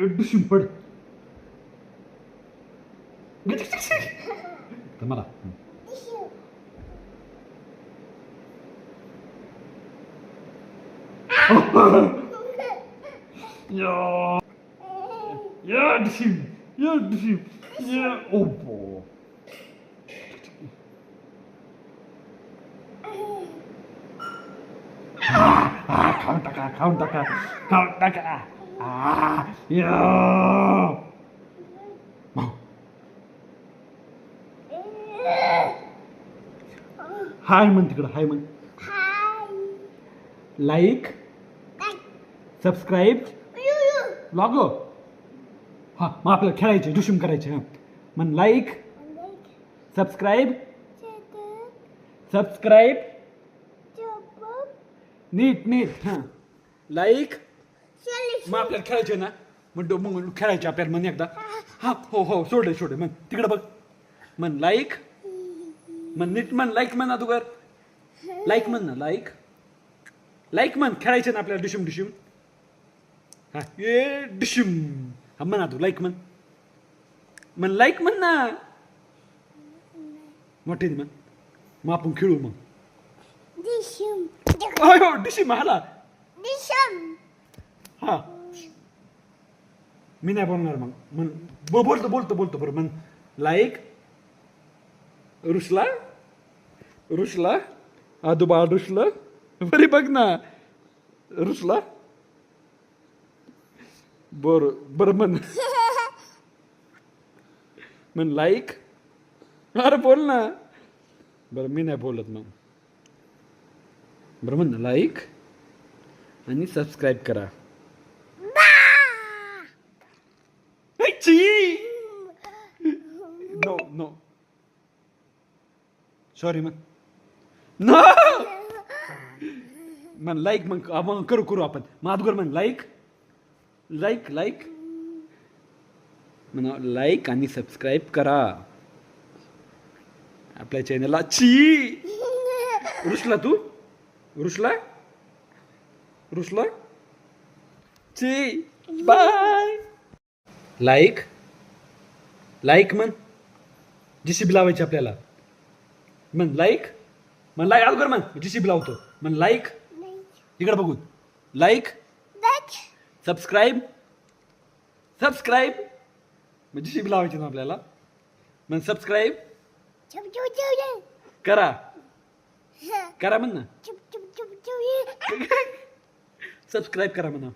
Le symbol. Qu'est-ce que c'est que Count Daka, Count Daka, Count Daka. आ, या. हाय म्हण तिकडं हाय म्हण. लाईक सबस्क्राईब लॉगो हा. मग आपल्याला खेळायचे दुशिम करायचे हां. म्हण लाईक सबस्क्राईब सबस्क्राईब नीट नीट हां. लाईक मग आपल्याला खेळायचे ना? म्हणतो मग खेळायचे आपल्याला म्हण एकदा. हा हो हो सोडे सोडे म्हण. तिकडं बघ. म्हण लाईक म्हण नीट म्हण लाईक म्हण अगोदर. लाईक म्हण ना लाईक लाईक म्हण खेळायचे ना आपल्याला डिशिम डिशिम. हा ये डिशिम. हा म्हणा तू लाईक म्हण. म्हण लाईक म्हण ना. मोठे म्हण. मग आपण खेळू मग. हो डिशिम हाला हा. मी नाही बोलणार मग. म्हण बोलतो बोलतो बोलतो बरं. म्हण लाईक रुसला रुसला आजोबा रुसलं बरे बघ ना. रुसला. बर बरं म्हण. म्हण लाईक. अरे बोल ना. बरं मी नाही बोलत मग. बरं म्हण ना लाईक आणि सबस्क्राईब करा. नो सॉरी मग ना मन लाईक मग मग करू करू आपण. मग म्हण लाईक लाईक लाईक म्हणा लाईक आणि सबस्क्राईब करा. आपल्या चॅनलला ची रुसला तू? रुसला? रुसला? ची बाय लाईक लाईक म्हण जीसीबी लावायची आपल्याला. म्हण लाईक म्हण लाईक अगोदर म्हण जीसीबी लावतो. म्हण लाईक इकडे बघून लाईक सबस्क्राईब सबस्क्राईब मग जीसीबी लावायची ना आपल्याला. म्हण सबस्क्राईब करा. करा म्हण ना. सबस्क्राईब करा म्हणा.